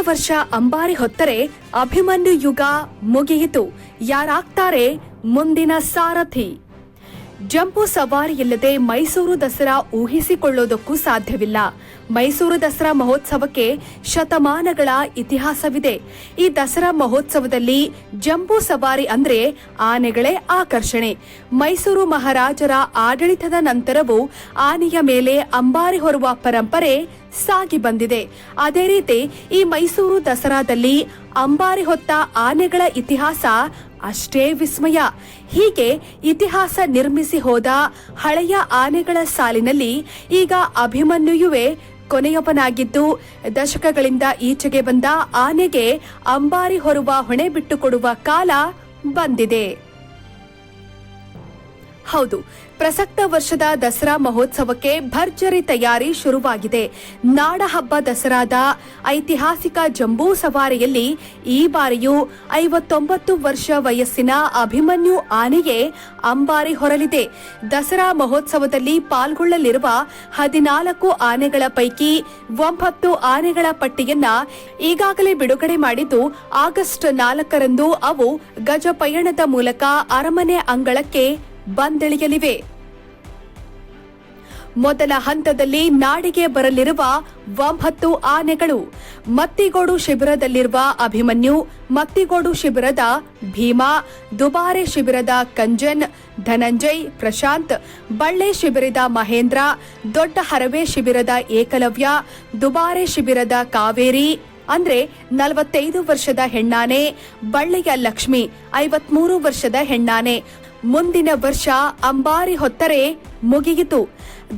ವರ್ಷ ಅಂಬಾರಿ ಹೊತ್ತರೆ ಅಭಿಮನ್ಯು ಯುಗ ಮುಗಿಯಿತು. ಯಾರಾಗ್ತಾರೆ? ಮುಂದಿನ ಸಾರಥಿ. ಜಂಬೂ ಸವಾರಿ ಇಲ್ಲದೆ ಮೈಸೂರು ದಸರಾ ಊಹಿಸಿಕೊಳ್ಳೋದಕ್ಕೂ ಸಾಧ್ಯವಿಲ್ಲ. ಮೈಸೂರು ದಸರಾ ಮಹೋತ್ಸವಕ್ಕೆ ಶತಮಾನಗಳ ಇತಿಹಾಸವಿದೆ. ಈ ದಸರಾ ಮಹೋತ್ಸವದಲ್ಲಿ ಜಂಬೂ ಸವಾರಿ ಅಂದ್ರೆ ಆನೆಗಳೇ ಆಕರ್ಷಣೆ. ಮೈಸೂರು ಮಹಾರಾಜರ ಆಡಳಿತದ ನಂತರವೂ ಆನೆಯ ಮೇಲೆ ಅಂಬಾರಿ ಹೊರುವ ಪರಂಪರೆ ಸಾಗಿ ಬಂದಿದೆ. ಅದೇ ರೀತಿ ಈ ಮೈಸೂರು ದಸರಾದಲ್ಲಿ ಅಂಬಾರಿ ಹೊತ್ತ ಆನೆಗಳ ಇತಿಹಾಸ ಅಷ್ಟೇ ವಿಸ್ಮಯ. ಹೀಗೆ ಇತಿಹಾಸ ನಿರ್ಮಿಸಿ ಹೋದ ಹಳೆಯ ಆನೆಗಳ ಸಾಲಿನಲ್ಲಿ ಈಗ ಅಭಿಮನ್ಯುಯುವೆ ಕೊನೆಯೊಬ್ಬನಾಗಿದ್ದು, ದಶಕಗಳಿಂದ ಈಚೆಗೆ ಬಂದ ಆನೆಗೆ ಅಂಬಾರಿ ಹೊರುವ ಹೊಣೆ ಬಿಟ್ಟುಕೊಡುವ ಕಾಲ ಬಂದಿದೆ. ಹೌದು, ಪ್ರಸಕ್ತ ವರ್ಷದ ದಸರಾ ಮಹೋತ್ಸವಕ್ಕೆ ಭರ್ಜರಿ ತಯಾರಿ ಶುರುವಾಗಿದೆ. ನಾಡಹಬ್ಬ ದಸರಾದ ಐತಿಹಾಸಿಕ ಜಂಬೂ ಸವಾರಿಯಲ್ಲಿ ಈ ಬಾರಿಯೂ ಐವತ್ತೊಂಬತ್ತು ವರ್ಷ ವಯಸ್ಸಿನ ಅಭಿಮನ್ಯು ಆನೆಗೆ ಅಂಬಾರಿ ಹೊರಲಿದೆ. ದಸರಾ ಮಹೋತ್ಸವದಲ್ಲಿ ಪಾಲ್ಗೊಳ್ಳಲಿರುವ ಹದಿನಾಲ್ಕು ಆನೆಗಳ ಪೈಕಿ ಒಂಬತ್ತು ಆನೆಗಳ ಪಟ್ಟಿಯನ್ನ ಈಗಾಗಲೇ ಬಿಡುಗಡೆ ಮಾಡಿದ್ದು, ಆಗಸ್ಟ್ ನಾಲ್ಕರಂದು ಅವು ಗಜಪಯಣದ ಮೂಲಕ ಅರಮನೆ ಅಂಗಳಕ್ಕೆ ಬಂದಿಳಿಯಲಿವೆ. ಮೊದಲ ಹಂತದಲ್ಲಿ ನಾಡಿಗೆ ಬರಲಿರುವ ಒಂಬತ್ತು ಆನೆಗಳು, ಮತ್ತಿಗೋಡು ಶಿಬಿರದಲ್ಲಿರುವ ಅಭಿಮನ್ಯು, ಮತ್ತಿಗೋಡು ಶಿಬಿರದ ಭೀಮಾ, ದುಬಾರೆ ಶಿಬಿರದ ಕಂಜನ್, ಧನಂಜಯ್, ಪ್ರಶಾಂತ್, ಬಳ್ಳೆ ಶಿಬಿರದ ಮಹೇಂದ್ರ, ದೊಡ್ಡ ಹರವೆ ಶಿಬಿರದ ಏಕಲವ್ಯ, ದುಬಾರೆ ಶಿಬಿರದ ಕಾವೇರಿ, ಅಂದ್ರೆ ನಲವತ್ತೈದು ವರ್ಷದ ಹೆಣ್ಣಾನೆ, ಬಳ್ಳಿಯ ಲಕ್ಷ್ಮಿ, ಐವತ್ಮೂರು ವರ್ಷದ ಹೆಣ್ಣಾನೆ ಮುಂದಿನ ವರ್ಷ ಅಂಬಾರಿ ಹೊತ್ತರೆ ಮುಗಿಯಿತು.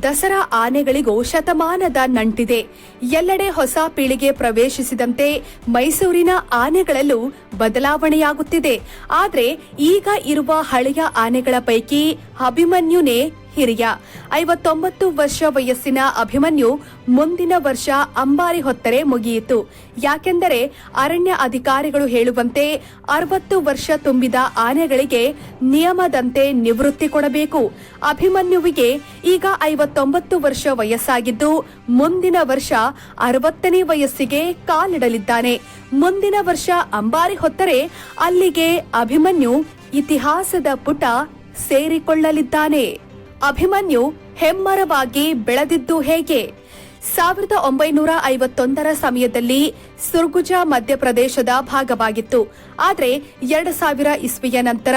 ದಸರಾ ಆನೆಗಳಿಗೂ ಶತಮಾನದ ನಂಟಿದೆ. ಎಲ್ಲೆಡೆ ಹೊಸ ಪೀಳಿಗೆ ಪ್ರವೇಶಿಸಿದಂತೆ ಮೈಸೂರಿನ ಆನೆಗಳಲ್ಲೂ ಬದಲಾವಣೆಯಾಗುತ್ತಿದೆ. ಆದರೆ ಈಗ ಇರುವ ಹಳೆಯ ಆನೆಗಳ ಪೈಕಿ ಅಭಿಮನ್ಯುನೇ ಹಿರಿಯ. ಐವತ್ತೊಂಬತ್ತು ವರ್ಷ ವಯಸ್ಸಿನ ಅಭಿಮನ್ಯು ಮುಂದಿನ ವರ್ಷ ಅಂಬಾರಿ ಹೊತ್ತರೆ ಮುಗಿಯಿತು. ಯಾಕೆಂದರೆ ಅರಣ್ಯ ಅಧಿಕಾರಿಗಳು ಹೇಳುವಂತೆ ಅರವತ್ತು ವರ್ಷ ತುಂಬಿದ ಆನೆಗಳಿಗೆ ನಿಯಮದಂತೆ ನಿವೃತ್ತಿ ಕೊಡಬೇಕು. ಅಭಿಮನ್ಯುವಿಗೆ ಈಗ ಐವತ್ತೊಂಬತ್ತು ವರ್ಷ ವಯಸ್ಸಾಗಿದ್ದು ಮುಂದಿನ ವರ್ಷ ಅರವತ್ತನೇ ವಯಸ್ಸಿಗೆ ಕಾಲಿಡಲಿದ್ದಾನೆ. ಮುಂದಿನ ವರ್ಷ ಅಂಬಾರಿ ಹೊತ್ತರೆ ಅಲ್ಲಿಗೆ ಅಭಿಮನ್ಯು ಇತಿಹಾಸದ ಪುಟ ಸೇರಿಕೊಳ್ಳಲಿದ್ದಾನೆ. ಅಭಿಮನ್ಯು ಹೆಮ್ಮರವಾಗಿ ಬೆಳೆದಿದ್ದು ಹೇಗೆ? ಸಾವಿರದ ಒಂಬೈನೂರ ಐವತ್ತೊಂದರ ಸಮಯದಲ್ಲಿ ಸುರ್ಗುಜಾ ಮಧ್ಯಪ್ರದೇಶದ ಭಾಗವಾಗಿತ್ತು. ಆದರೆ ಎರಡು ಸಾವಿರ ಇಸ್ವಿಯ ನಂತರ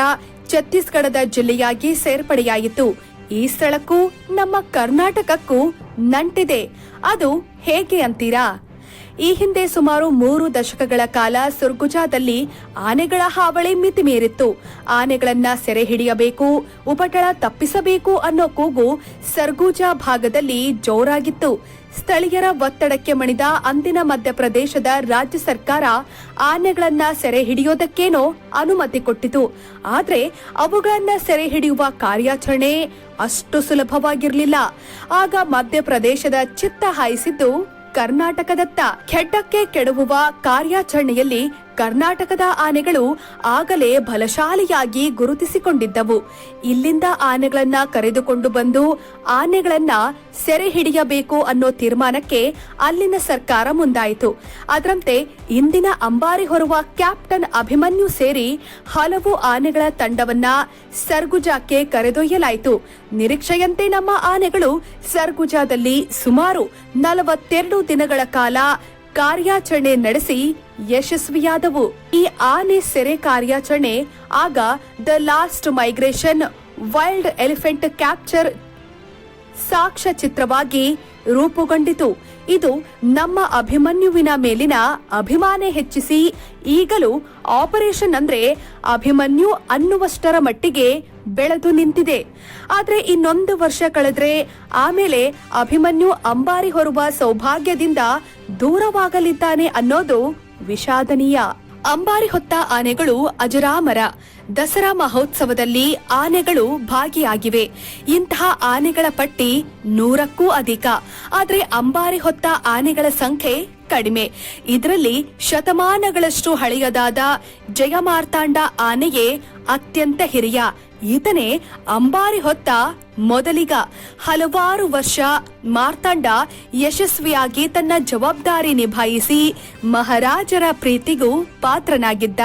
ಛತ್ತೀಸ್ಗಢದ ಜಿಲ್ಲೆಯಾಗಿ ಸೇರ್ಪಡೆಯಾಯಿತು. ಈ ಸ್ಥಳಕ್ಕೂ ನಮ್ಮ ಕರ್ನಾಟಕಕ್ಕೂ ನಂಟಿದೆ. ಅದು ಹೇಗೆ ಅಂತೀರಾ? ಈ ಹಿಂದೆ ಸುಮಾರು ಮೂರು ದಶಕಗಳ ಕಾಲ ಸುರ್ಗುಜಾದಲ್ಲಿ ಆನೆಗಳ ಹಾವಳಿ ಮಿತಿಮೀರಿತ್ತು ಆನೆಗಳನ್ನ ಸೆರೆ ಹಿಡಿಯಬೇಕು, ಉಪಟಳ ತಪ್ಪಿಸಬೇಕು ಅನ್ನೋ ಕೂಗು ಸರ್ಗುಜಾ ಭಾಗದಲ್ಲಿ ಜೋರಾಗಿತ್ತು. ಸ್ಥಳೀಯರ ಒತ್ತಡಕ್ಕೆ ಮಣಿದ ಅಂದಿನ ಮಧ್ಯಪ್ರದೇಶದ ರಾಜ್ಯ ಸರ್ಕಾರ ಆನೆಗಳನ್ನ ಸೆರೆ ಹಿಡಿಯೋದಕ್ಕೇನೋ ಅನುಮತಿ ಕೊಟ್ಟಿತು. ಆದ್ರೆ ಅವುಗಳನ್ನ ಸೆರೆ ಹಿಡಿಯುವ ಕಾರ್ಯಾಚರಣೆ ಅಷ್ಟು ಸುಲಭವಾಗಿರಲಿಲ್ಲ. ಆಗ ಮಧ್ಯಪ್ರದೇಶದ ಚಿತ್ತ ಹಾಯಿಸಿದ್ದು ಕರ್ನಾಟಕದತ್ತ ಕೆಟ್ಟಕ್ಕೆ ಕೆಡವುವ ಕಾರ್ಯಾಚರಣೆಯಲ್ಲಿ ಕರ್ನಾಟಕದ ಆನೆಗಳು ಆಗಲೇ ಬಲಶಾಲಿಯಾಗಿ ಗುರುತಿಸಿಕೊಂಡಿದ್ದವು. ಇಲ್ಲಿಂದ ಆನೆಗಳನ್ನ ಕರೆದುಕೊಂಡು ಬಂದು ಆನೆಗಳನ್ನ ಸೆರೆ ಹಿಡಿಯಬೇಕು ಅನ್ನೋ ತೀರ್ಮಾನಕ್ಕೆ ಅಲ್ಲಿನ ಸರ್ಕಾರ ಮುಂದಾಯಿತು. ಅದರಂತೆ ಇಂದಿನ ಅಂಬಾರಿ ಹೊರುವ ಕ್ಯಾಪ್ಟನ್ ಅಭಿಮನ್ಯು ಸೇರಿ ಹಲವು ಆನೆಗಳ ತಂಡವನ್ನ ಸರ್ಗುಜಾಕ್ಕೆ ಕರೆದೊಯ್ಯಲಾಯಿತು. ನಿರೀಕ್ಷೆಯಂತೆ ನಮ್ಮ ಆನೆಗಳು ಸರ್ಗುಜಾದಲ್ಲಿ ಸುಮಾರು ನಲವತ್ತೆರಡು ದಿನಗಳ ಕಾಲ ಕಾರ್ಯಾಚರಣೆ ನಡೆಸಿ ಯಶಸ್ವಿಯಾದವು. ಈ ಆನೆ ಸೆರೆ ಕಾರ್ಯಾಚರಣೆ, ಆಗ the last migration, wild elephant capture ಸಾಕ್ಷ್ಯ ಚಿತ್ರವಾಗಿ ರೂಪುಗೊಂಡಿತು. ಇದು ನಮ್ಮ ಅಭಿಮನ್ಯುವಿನ ಮೇಲಿನ ಅಭಿಮಾನ ಹೆಚ್ಚಿಸಿ, ಈಗಲೂ ಆಪರೇಷನ್ ಅಂದ್ರೆ ಅಭಿಮನ್ಯು ಅನ್ನುವಷ್ಟರ ಮಟ್ಟಿಗೆ ಬೆಳೆದು ನಿಂತಿದೆ. ಆದ್ರೆ ಇನ್ನೊಂದು ವರ್ಷ ಕಳೆದ್ರೆ ಆಮೇಲೆ ಅಭಿಮನ್ಯು ಅಂಬಾರಿ ಹೊರುವ ಸೌಭಾಗ್ಯದಿಂದ ದೂರವಾಗಲಿದ್ದಾನೆ ಅನ್ನೋದು ವಿಷಾದನೀಯ. ಅಂಬಾರಿ ಹೊತ್ತ ಆನೆಗಳು ಅಜರಾಮರ. ದಸರಾ ಮಹೋತ್ಸವದಲ್ಲಿ ಆನೆಗಳು ಭಾಗಿಯಾಗಿವೆ. ಇಂತಹ ಆನೆಗಳ ಪಟ್ಟಿ ನೂರಕ್ಕೂ ಅಧಿಕ. ಆದರೆ ಅಂಬಾರಿ ಹೊತ್ತ ಆನೆಗಳ ಸಂಖ್ಯೆ ಕಡಿಮೆ. ಇದರಲ್ಲಿ ಶತಮಾನಗಳಷ್ಟು ಹಳೆಯದಾದ ಜಯಮಾರ್ತಾಂಡ ಆನೆಯೇ ಅತ್ಯಂತ ಹಿರಿಯ. ಈತನೇ ಅಂಬಾರಿ ಹೊತ್ತ ಮೊದಲಿಗ ಹಲವಾರು ವರ್ಷ ಮಾರ್ತಾಂಡ ಯಶಸ್ವಿಯಾಗಿ ತನ್ನ ಜವಾಬ್ದಾರಿ ನಿಭಾಯಿಸಿ ಮಹಾರಾಜರ ಪ್ರೀತಿಗೂ ಪಾತ್ರನಾಗಿದ್ದ.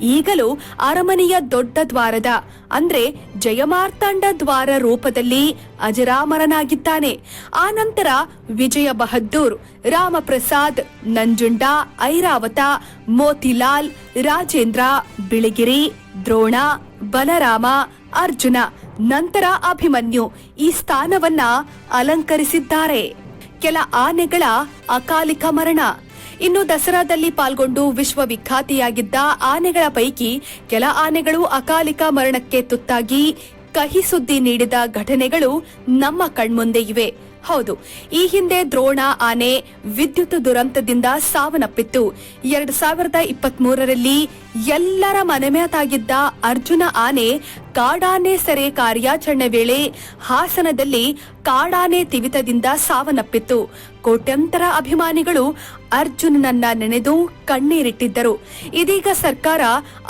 ಈಗಲೂ ಅರಮನೆಯ ದೊಡ್ಡ ದ್ವಾರದ, ಅಂದ್ರೆ ಜಯಮಾರ್ತಾಂಡ ದ್ವಾರ ರೂಪದಲ್ಲಿ ಅಜರಾಮರನಾಗಿದ್ದಾನೆ. ಆನಂತರ ವಿಜಯ ಬಹದ್ದೂರ್, ರಾಮಪ್ರಸಾದ್, ನಂಜುಂಡ, ಐರಾವತ, ಮೋತಿಲಾಲ್ ರಾಜೇಂದ್ರ, ಬಿಳಿಗಿರಿ, ದ್ರೋಣ, ಬಲರಾಮ, ಅರ್ಜುನ ನಂತರ ಅಭಿಮನ್ಯು ಈ ಸ್ಥಾನವನ್ನ ಅಲಂಕರಿಸಿದ್ದಾರೆ. ಕೆಲ ಆನೆಗಳ ಅಕಾಲಿಕ ಮರಣ. ಇನ್ನು ದಸರಾದಲ್ಲಿ ಪಾಲ್ಗೊಂಡು ವಿಶ್ವವಿಖ್ಯಾತಿಯಾಗಿದ್ದ ಆನೆಗಳ ಪೈಕಿ ಕೆಲ ಆನೆಗಳು ಅಕಾಲಿಕ ಮರಣಕ್ಕೆ ತುತ್ತಾಗಿ ಕಹಿ ಸುದ್ದಿ ನೀಡಿದ ಘಟನೆಗಳು ನಮ್ಮ ಕಣ್ಮುಂದೆ ಇವೆ. ಹೌದು, ಈ ಹಿಂದೆ ದ್ರೋಣ ಆನೆ ವಿದ್ಯುತ್ ದುರಂತದಿಂದ ಸಾವನ್ನಪ್ಪಿತ್ತು. ಎರಡ್ ಸಾವಿರದ ಇಪ್ಪತ್ತ್ ಮೂರರಲ್ಲಿ ಎಲ್ಲರ ಮನೆಮಾತಾಗಿದ್ದ ಅರ್ಜುನ ಆನೆ ಕಾಡಾನೆ ಸೆರೆ ಕಾರ್ಯಾಚರಣೆ ವೇಳೆ ಹಾಸನದಲ್ಲಿ ಕಾಡಾನೆ ತಿವಿತದಿಂದ ಸಾವನ್ನಪ್ಪಿತ್ತು. ಕೋಟ್ಯಂತರ ಅಭಿಮಾನಿಗಳು ಅರ್ಜುನನನ್ನ ನೆನೆದು ಕಣ್ಣೀರಿಟ್ಟಿದ್ದರು. ಇದೀಗ ಸರ್ಕಾರ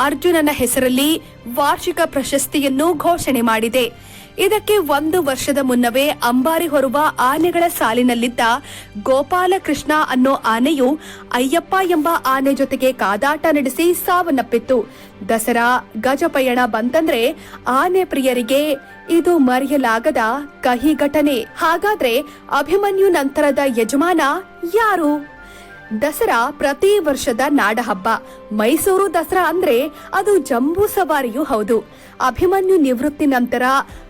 ಅರ್ಜುನನ ಹೆಸರಲ್ಲಿ ವಾರ್ಷಿಕ ಪ್ರಶಸ್ತಿಯನ್ನು ಘೋಷಣೆ ಮಾಡಿದೆ. ಇದಕ್ಕೆ ಒಂದು ವರ್ಷದ ಮುನ್ನವೇ ಅಂಬಾರಿ ಹೊರುವ ಆನೆಗಳ ಸಾಲಿನಲ್ಲಿದ್ದ ಗೋಪಾಲಕೃಷ್ಣ ಅನ್ನೋ ಆನೆಯು ಅಯ್ಯಪ್ಪ ಎಂಬ ಆನೆ ಜೊತೆಗೆ ಕಾದಾಟ ನಡೆಸಿ ಸಾವನ್ನಪ್ಪಿತ್ತು. ದಸರಾ, ಗಜಪಯಣ ಬಂತಂದ್ರೆ ಆನೆ ಪ್ರಿಯರಿಗೆ ಇದು ಮರೆಯಲಾಗದ ಕಹಿ ಘಟನೆ ಹಾಗಾದ್ರೆ ಅಭಿಮನ್ಯು ನಂತರದ ಯಜಮಾನ ಯಾರು? ದಸರಾ ಪ್ರತಿ ವರ್ಷದ ನಾಡಹಬ್ಬ. ಮೈಸೂರು ದಸರಾ ಅಂದ್ರೆ ಅದು ಜಂಬೂ ಸವಾರಿಯೂ ಹೌದು. ಅಭಿಮನ್ಯು ನಿವೃತ್ತಿ ನಂತರ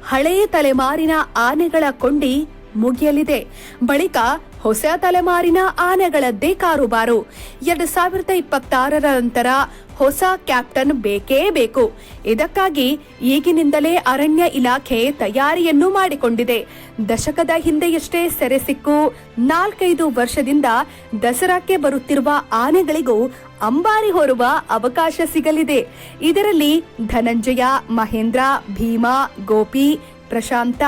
ಹಳೆಯ ತಲೆಮಾರಿನ ಆನೆಗಳ ಕೊಂಡಿ ಮುಗಿಯಲಿದೆ. ಬಳಿಕ ಹೊಸ ತಲೆಮಾರಿನ ಆನೆಗಳದ್ದೇ ಕಾರುಬಾರು. ಎರಡು ಸಾವಿರದ ಇಪ್ಪತ್ತಾರರ ನಂತರ ಹೊಸ ಕ್ಯಾಪ್ಟನ್ ಬೇಕೇ ಬೇಕು. ಇದಕ್ಕಾಗಿ ಈಗಿನಿಂದಲೇ ಅರಣ್ಯ ಇಲಾಖೆ ತಯಾರಿಯನ್ನು ಮಾಡಿಕೊಂಡಿದೆ. ದಶಕದ ಹಿಂದೆಯಷ್ಟೇ ಸೆರೆ ಸಿಕ್ಕು ನಾಲ್ಕೈದು ವರ್ಷದಿಂದ ದಸರಾಕ್ಕೆ ಬರುತ್ತಿರುವ ಆನೆಗಳಿಗೂ ಅಂಬಾರಿ ಹೊರುವ ಅವಕಾಶ ಸಿಗಲಿದೆ. ಇದರಲ್ಲಿ ಧನಂಜಯ, ಮಹೇಂದ್ರ, ಭೀಮಾ, ಗೋಪಿ, ಪ್ರಶಾಂತ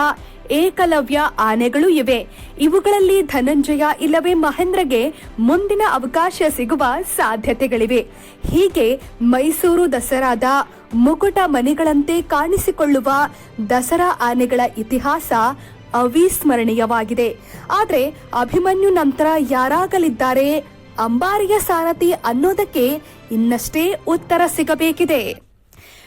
ಏಕಲವ್ಯ ಆನೆಗಳು ಇವೆ. ಇವುಗಳಲ್ಲಿ ಧನಂಜಯ ಇಲ್ಲವೇ ಮಹೇಂದ್ರಗೆ ಮುಂದಿನ ಅವಕಾಶ ಸಿಗುವ ಸಾಧ್ಯತೆಗಳಿವೆ. ಹೀಗೆ ಮೈಸೂರು ದಸರಾದ ಮುಕುಟ ಮನೆಗಳಂತೆ ಕಾಣಿಸಿಕೊಳ್ಳುವ ದಸರಾ ಆನೆಗಳ ಇತಿಹಾಸ ಅವಿಸ್ಮರಣೀಯವಾಗಿದೆ. ಆದರೆ ಅಭಿಮನ್ಯು ನಂತರ ಯಾರಾಗಲಿದ್ದಾರೆ? ಅಂಬಾರಿಯ ಸಾರಥಿ ಅನ್ನೋದಕ್ಕೆ ಇನ್ನಷ್ಟೇ ಉತ್ತರ ಸಿಗಬೇಕಿದೆ.